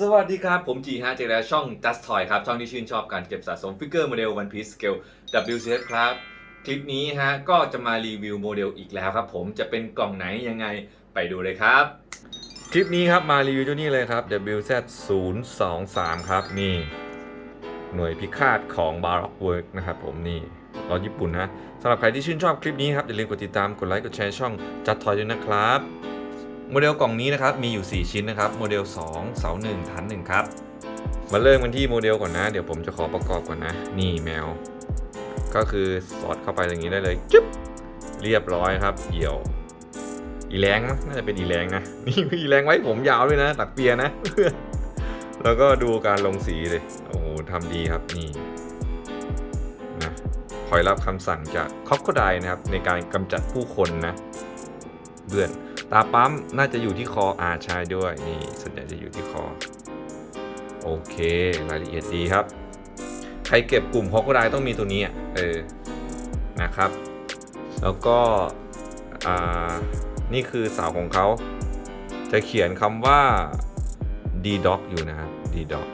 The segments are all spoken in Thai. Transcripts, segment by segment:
สวัสดีครับ ผมจีฮะเจอแล้วช่อง Just Toy ครับ ช่องที่ชื่นชอบการเก็บสะสมฟิกเกอร์โมเดล One Piece Scale WCS ครับ คลิปนี้ฮะ ก็จะมารีวิวโมเดลอีกแล้วครับผมจะเป็นกล่องไหนยังไงไปดูเลยครับ คลิปนี้ครับ มารีวิวเจ้านี้เลยครับ WZ 0 2 3ครับ นี่ หน่วยพิฆาตของ Baroque Work นะครับผมนี่รอญี่ปุ่นนะสำหรับใครที่ชื่นชอบคลิปนี้ครับอย่าลืมกดติดตามกดไลค์กดแชร์ช่อง Just Toy ด้วยนะครับ โมเดลกล่องนี้นะครับมีอยู่ 4 ชิ้นนะครับโมเดล 2 เสา 1 ฐาน1ครับมาเริ่มกันที่โมเดลก่อนนะ เดี๋ยวผมจะขอประกอบก่อนนะ นี่แมว ก็คือสอดเข้าไปอย่างนี้ได้เลยจุ๊บเรียบร้อยครับเหี่ยว อีแรงนะน่าจะเป็นอีแรงนะ นี่มีอีแรงไว้ผมยาวด้วยนะตักเปียนะ แล้วก็ดูการลงสีเลย โอ้โหทำดีครับนี่นะคอยรับคำสั่งจากคอกโคไดนะครับ ในการกำจัดผู้คนนะเบื่อน ตาปั๊มน่าจะอยู่ที่คออาใช่ด้วย นี่ส่วนใหญ่จะอยู่ที่คอ โอเค รายละเอียดดีครับ ใครเก็บกลุ่มฮอกไดต้องมีตัวนี้เออนะครับ แล้วก็นี่คือสาวของเขา จะเขียนคำว่า d d o c อยู่นะครับ d d o c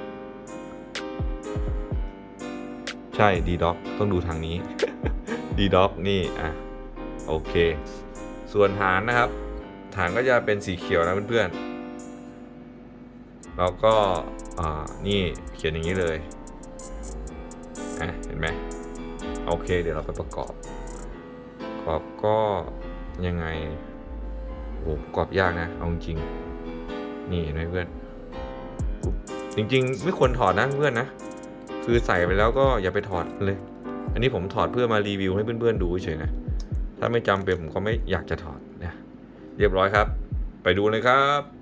ใช่ d d o c ต้องดูทางนี้ d d o c นี่ อะ โอเค ส่วนฐานนะครับ ฐานก็จะเป็นสีเขียวนะเพื่อนๆแล้วก็อ่านี่เขียนอย่างนี้เลยอะเห็นไหมโอเค เดี๋ยวเราไปประกอบประกอบก็ยังไงโอ้ประกอบยากนะเอาจริงนี่เห็นไหมเพื่อนจริงๆ ไม่ควรถอดนะเพื่อนนะ คือใส่ไปแล้วก็อย่าไปถอดเลย อันนี้ผมถอดเพื่อมารีวิวให้เพื่อนๆดูเฉยๆนะ ถ้าไม่จำเป็นผมก็ไม่อยากจะถอด เรียบร้อยครับ ไปดูเลยครับ